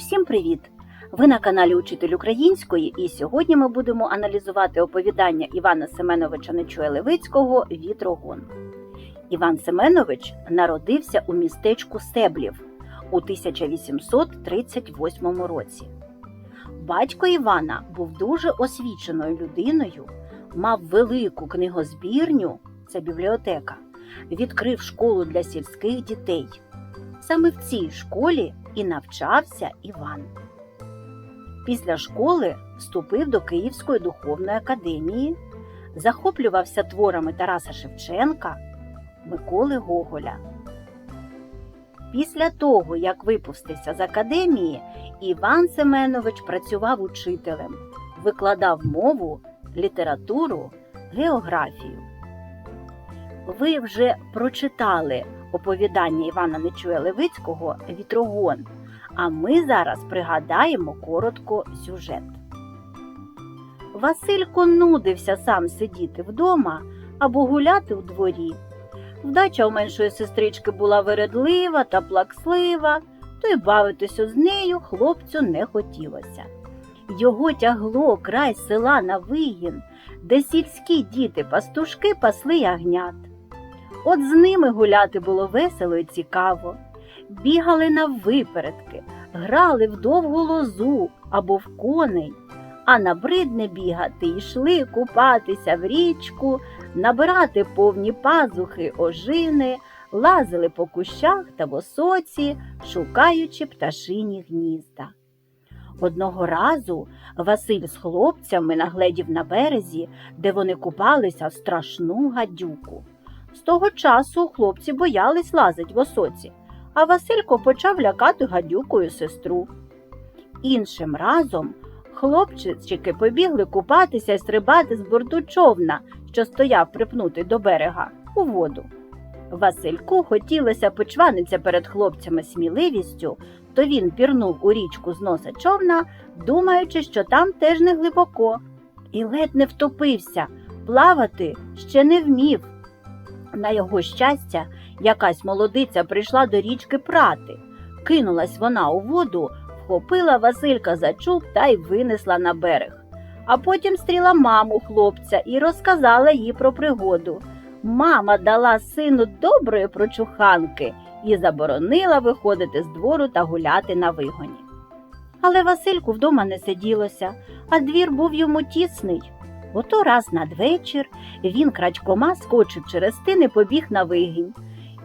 Усім привіт! Ви на каналі Учитель Української, і сьогодні ми будемо аналізувати оповідання Івана Семеновича Нечуя Левицького Вітрогон. Іван Семенович народився у містечку Стеблів у 1838 році. Батько Івана був дуже освіченою людиною, мав велику книгозбірню, це бібліотека, відкрив школу для сільських дітей. Саме в цій школі і навчався Іван. Після школи вступив до Київської духовної академії, захоплювався творами Тараса Шевченка, Миколи Гоголя. Після того, як випустився з академії, Іван Семенович працював учителем, викладав мову, літературу, географію. Ви вже прочитали оповідання Івана Нечуя Левицького Вітрогон. А ми зараз пригадаємо коротко сюжет. Василько нудився сам сидіти вдома або гуляти у дворі. Вдача у меншої сестрички була вередлива та плакслива, то й бавитися з нею хлопцю не хотілося. Його тягло край села на вигін, де сільські діти пастушки пасли ягнят. От з ними гуляти було весело і цікаво. Бігали на випередки, грали в довгу лозу або в коней, а набридне бігати йшли купатися в річку, набирати повні пазухи ожини, лазили по кущах та в осоці, шукаючи пташині гнізда. Одного разу Василь з хлопцями нагледів на березі, де вони купалися в страшну гадюку. З того часу хлопці боялись лазить в осоці, а Василько почав лякати гадюкою сестру. Іншим разом хлопчики побігли купатися і стрибати з борту човна, що стояв припнутий до берега, у воду. Васильку хотілося почванитися перед хлопцями сміливістю, то він пірнув у річку з носа човна, думаючи, що там теж не глибоко, і ледь не втопився, плавати ще не вмів. На його щастя, якась молодиця прийшла до річки прати. Кинулась вона у воду, вхопила Василька за чуб та й винесла на берег. А потім стріла маму хлопця і розказала їй про пригоду. Мама дала сину доброї прочуханки і заборонила виходити з двору та гуляти на вигоні. Але Васильку вдома не сиділося, а двір був йому тісний. Ото раз надвечір він крадькома скочив через тин і побіг на вигінь.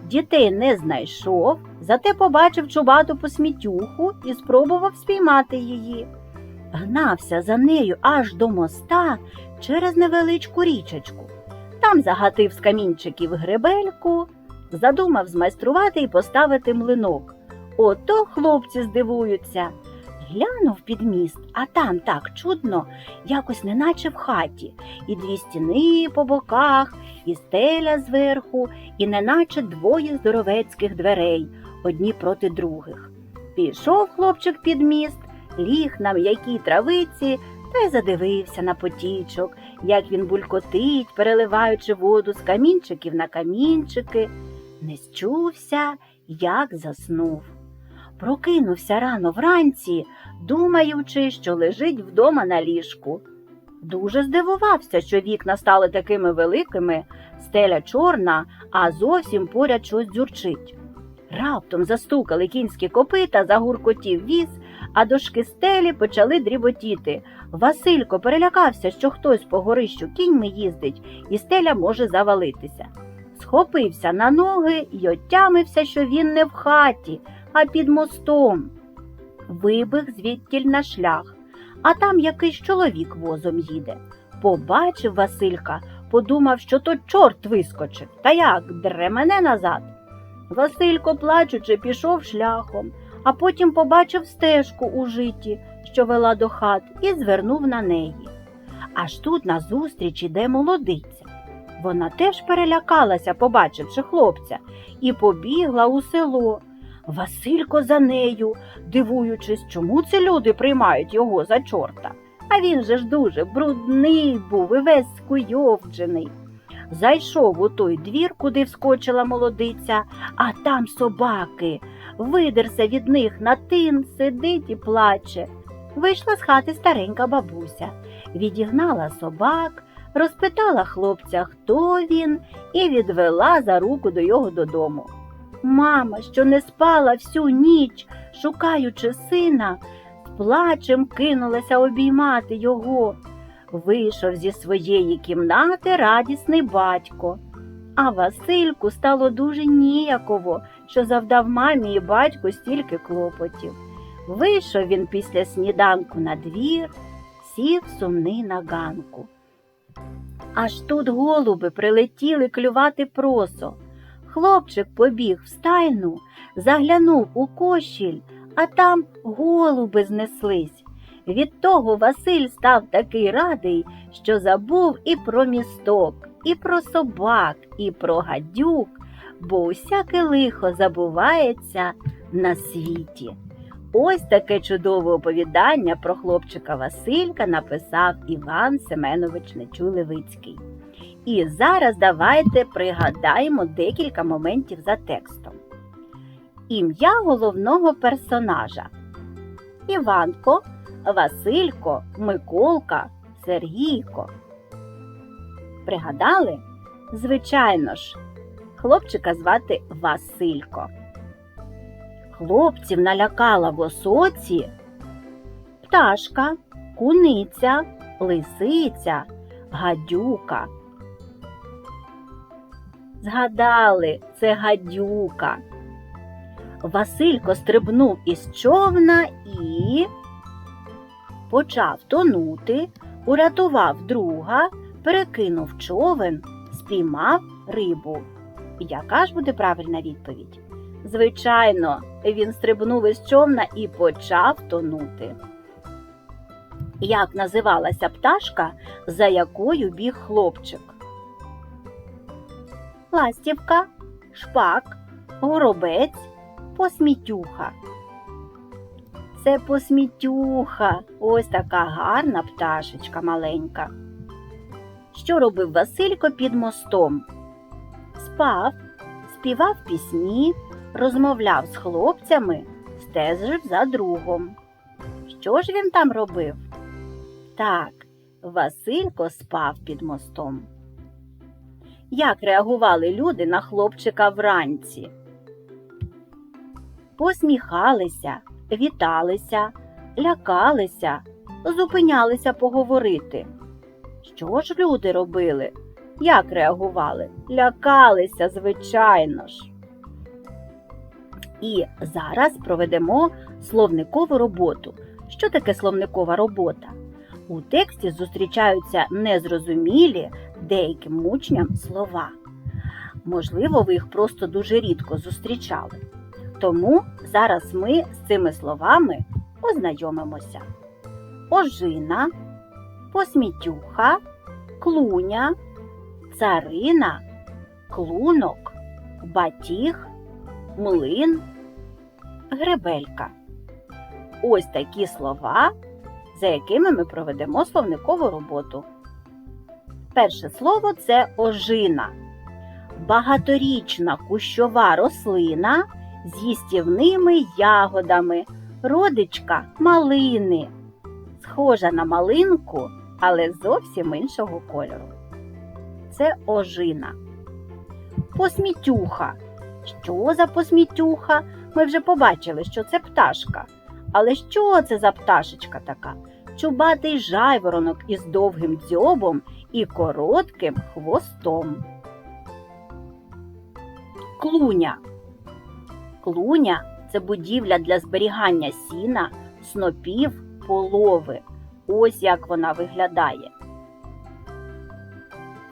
Дітей не знайшов, зате побачив чубату посмітюху і спробував спіймати її. Гнався за нею аж до моста через невеличку річечку. Там загатив з камінчиків гребельку, задумав змайструвати і поставити млинок. Ото хлопці здивуються. Глянув під міст, а там так чудно, якось неначе в хаті, і дві стіни по боках, і стеля зверху, і неначе двоє здоровецьких дверей, одні проти других. Пішов хлопчик під міст, ліг на м'якій травиці та й задивився на потічок, як він булькотить, переливаючи воду з камінчиків на камінчики, не счувся, як заснув. Прокинувся рано вранці, думаючи, що лежить вдома на ліжку. Дуже здивувався, що вікна стали такими великими, стеля чорна, а зовсім поряд щось дзюрчить. Раптом застукали кінські копита, загуркотів віз, а дошки стелі почали дріботіти. Василько перелякався, що хтось по горищу кіньми їздить, і стеля може завалитися. Схопився на ноги й отямився, що він не в хаті, а під мостом. Вибіг звідтіль на шлях, а там якийсь чоловік возом їде. Побачив Василька, подумав, що то чорт вискочив, та як дремене назад. Василько, плачучи, пішов шляхом, а потім побачив стежку у житті, що вела до хат, і звернув на неї. Аж тут назустріч іде молодиця. Вона теж перелякалася, побачивши хлопця, і побігла у село. Василько за нею, дивуючись, чому ці люди приймають його за чорта. А він же ж дуже брудний був і весь скуйовджений. Зайшов у той двір, куди вскочила молодиця, а там собаки видерся від них на тин, сидить і плаче. Вийшла з хати старенька бабуся, відігнала собак, розпитала хлопця, хто він, і відвела за руку до його додому. Мама, що не спала всю ніч, шукаючи сина, з плачем кинулася обіймати його. Вийшов зі своєї кімнати радісний батько. А Васильку стало дуже ніяково, що завдав мамі і батьку стільки клопотів. Вийшов він після сніданку на двір, сів сумний на ганку. Аж тут голуби прилетіли клювати просо. Хлопчик побіг в стайну, заглянув у кошіль, а там голуби знеслись. Від того Василь став такий радий, що забув і про місток, і про собак, і про гадюк, бо усяке лихо забувається на світі. Ось таке чудове оповідання про хлопчика Василька написав Іван Семенович Нечулевицький. І зараз давайте пригадаємо декілька моментів за текстом. Ім'я головного персонажа Іванко, Василько, Миколка, Сергійко. Пригадали? Звичайно ж, хлопчика звати Василько. Хлопців налякала в осоці пташка, куниця, лисиця, гадюка. Згадали, це гадюка. Василько стрибнув із човна і почав тонути, урятував друга, перекинув човен, спіймав рибу. Яка ж буде правильна відповідь? Звичайно, він стрибнув із човна і почав тонути. Як називалася пташка, за якою біг хлопчик? Ластівка, шпак, горобець, посмітюха. Це посмітюха, ось така гарна пташечка маленька. Що робив Василько під мостом? Спав, співав пісні, розмовляв з хлопцями, стежив за другом. Що ж він там робив? Так, Василько спав під мостом. Як реагували люди на хлопчика вранці? Посміхалися, віталися, лякалися, зупинялися поговорити. Що ж люди робили? Як реагували? Лякалися, звичайно ж. І зараз проведемо словникову роботу. Що таке словникова робота? У тексті зустрічаються незрозумілі деяким учням слова. Можливо, ви їх просто дуже рідко зустрічали. Тому зараз ми з цими словами ознайомимося. Ожина, посмітюха, клуня, царина, клунок, батіг, млин, гребелька. Ось такі слова, за якими ми проведемо словникову роботу. Перше слово це ожина. Багаторічна кущова рослина з їстівними ягодами, родичка малини, схожа на малинку, але зовсім іншого кольору. Це ожина. Посмітюха. Що за посмітюха? Ми вже побачили, що це пташка. Але що це за пташечка така? Чубатий жайворонок із довгим дзьобом і коротким хвостом. Клуня. Клуня це будівля для зберігання сіна, снопів, полови. Ось як вона виглядає.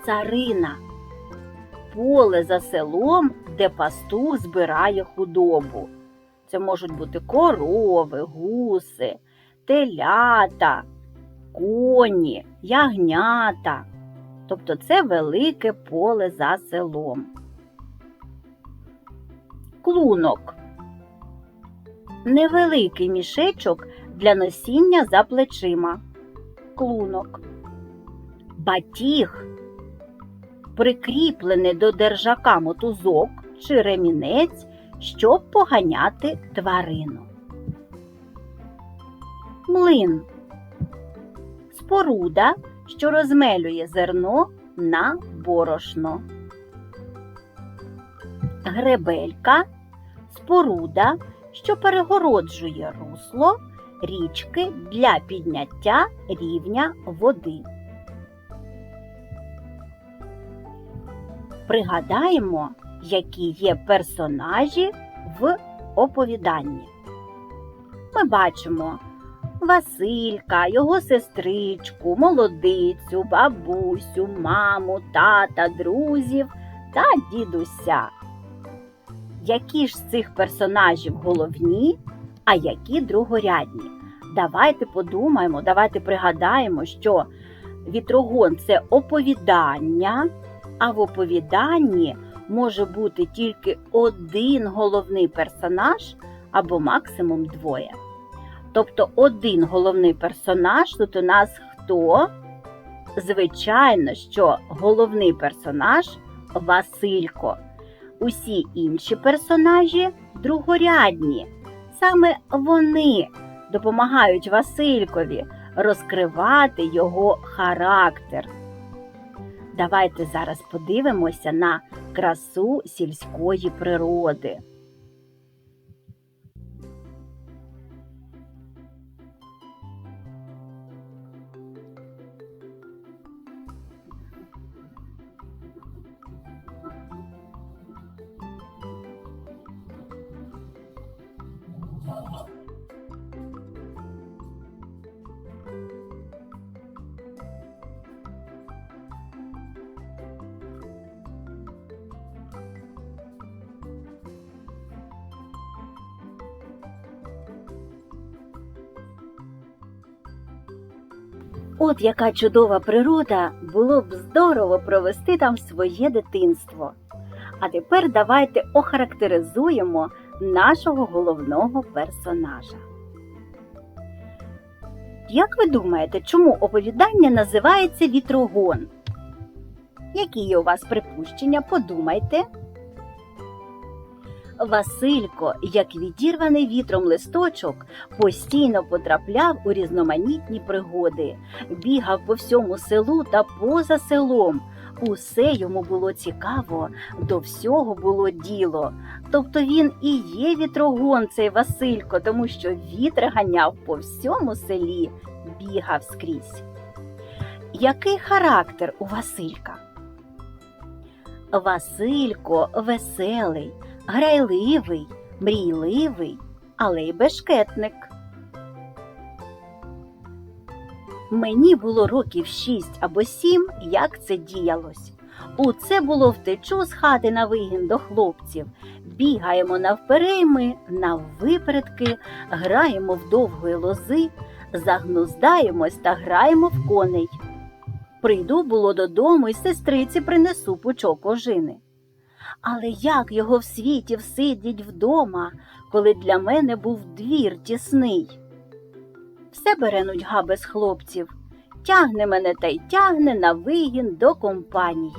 Царина поле за селом, де пастух збирає худобу. Це можуть бути корови, гуси, телята, коні, ягнята. Тобто це велике поле за селом. Клунок невеликий мішечок для носіння за плечима. Клунок. Батіг прикріплений до держака мотузок чи ремінець, щоб поганяти тварину. Млин споруда, що розмелює зерно на борошно. Гребелька споруда, що перегороджує русло річки для підняття рівня води. Пригадаємо, які є персонажі в оповіданні. Ми бачимо Василька, його сестричку, молодицю, бабусю, маму, тата, друзів та дідуся. Які ж з цих персонажів головні, а які другорядні? Давайте подумаємо, давайте пригадаємо, що вітрогон це оповідання, а в оповіданні може бути тільки один головний персонаж або максимум двоє. Тобто один головний персонаж тут у нас хто? Звичайно, що головний персонаж Василько. Усі інші персонажі другорядні. Саме вони допомагають Василькові розкривати його характер. Давайте зараз подивимося на красу сільської природи. От яка чудова природа, було б здорово провести там своє дитинство. А тепер давайте охарактеризуємо нашого головного персонажа. Як ви думаєте, чому оповідання називається Вітрогон? Які є у вас припущення? Подумайте. Василько, як відірваний вітром листочок, постійно потрапляв у різноманітні пригоди, бігав по всьому селу та поза селом. Усе йому було цікаво, до всього було діло. Тобто він і є вітрогон, цей Василько, тому що вітер ганяв по всьому селі, бігав скрізь. Який характер у Василька? Василько веселий, грайливий, мрійливий, але й бешкетник. Мені було років шість або сім, як це діялось. У це було втечу з хати на вигін до хлопців. Бігаємо навперейми, наввипередки, граємо в довгої лози, загнуздаємось та граємо в коней. Прийду було додому і сестриці принесу пучок ожини. Але як його в світі всидіть вдома, коли для мене був двір тісний? Все бере нудьга без хлопців, тягне мене та й тягне на вигін до компанії.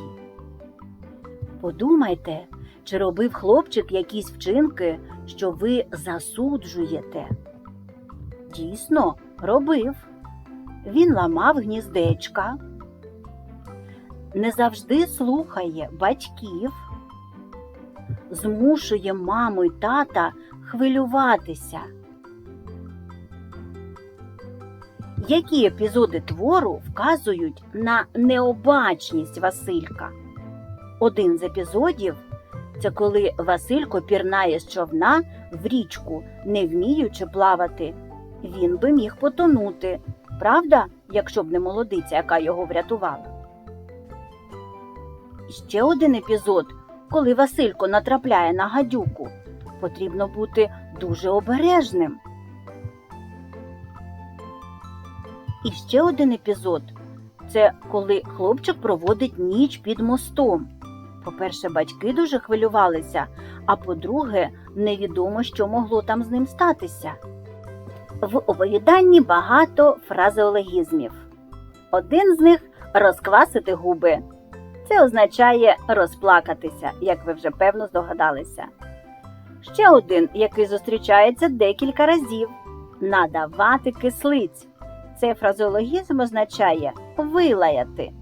Подумайте, чи робив хлопчик якісь вчинки, що ви засуджуєте? Дійсно, робив. Він ламав гніздечка, не завжди слухає батьків, змушує маму й тата хвилюватися. Які епізоди твору вказують на необачність Василька? Один з епізодів це коли Василько пірнає з човна в річку, не вміючи плавати. Він би міг потонути, правда, якщо б не молодиця, яка його врятувала. Ще один епізод, коли Василько натрапляє на гадюку. Потрібно бути дуже обережним. І ще один епізод це коли хлопчик проводить ніч під мостом. По-перше, батьки дуже хвилювалися, а по-друге, невідомо, що могло там з ним статися. В оповіданні багато фразеологізмів. Один з них розквасити губи. Це означає розплакатися, як ви вже певно здогадалися. Ще один, який зустрічається декілька разів надавати кислиць. Цей фразеологізм означає вилаяти.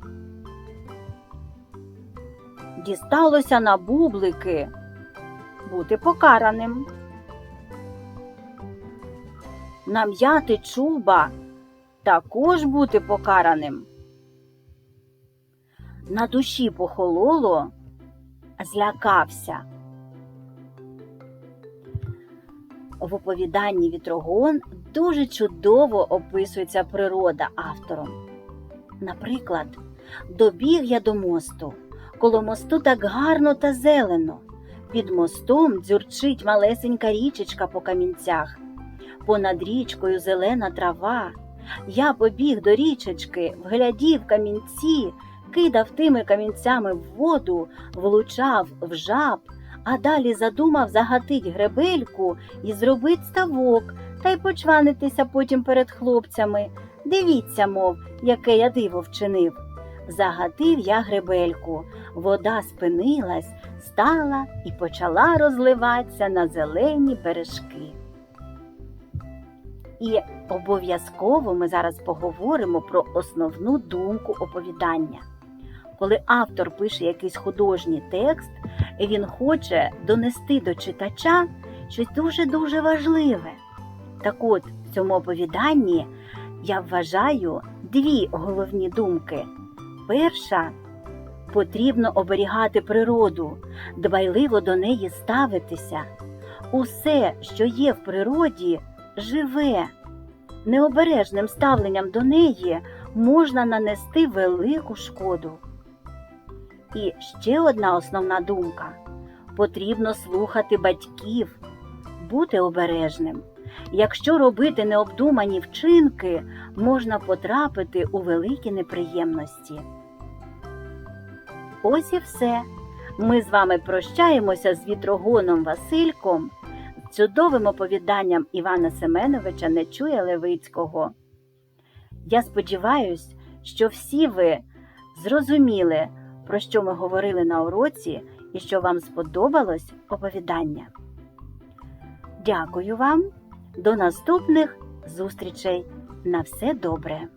Дісталося на бублики. Бути покараним. Нам'яти чуба. Також бути покараним. На душі похололо, злякався. В оповіданні Вітрогон дуже чудово описується природа автором. Наприклад, добіг я до мосту. Коло мосту так гарно та зелено. Під мостом дзюрчить малесенька річечка по камінцях. Понад річкою зелена трава. Я побіг до річечки, вглядів камінці, кидав тими камінцями в воду, влучав в жаб, а далі задумав загатить гребельку і зробить ставок та й почванитися потім перед хлопцями. Дивіться, мов, яке я диво вчинив. Загатив я гребельку, вода спинилась, стала і почала розливатися на зелені бережки. І обов'язково ми зараз поговоримо про основну думку оповідання. Коли автор пише якийсь художній текст, він хоче донести до читача щось дуже-дуже важливе. Так от, в цьому оповіданні я вважаю дві головні думки. Перша потрібно оберігати природу, дбайливо до неї ставитися. Усе, що є в природі, живе. Необережним ставленням до неї можна нанести велику шкоду. І ще одна основна думка потрібно слухати батьків, бути обережним. Якщо робити необдумані вчинки, можна потрапити у великі неприємності. Ось і все. Ми з вами прощаємося з вітрогоном Васильком, чудовим оповіданням Івана Семеновича Нечуя Левицького. Я сподіваюся, що всі ви зрозуміли, про що ми говорили на уроці, і що вам сподобалось оповідання. Дякую вам, до наступних зустрічей. На все добре!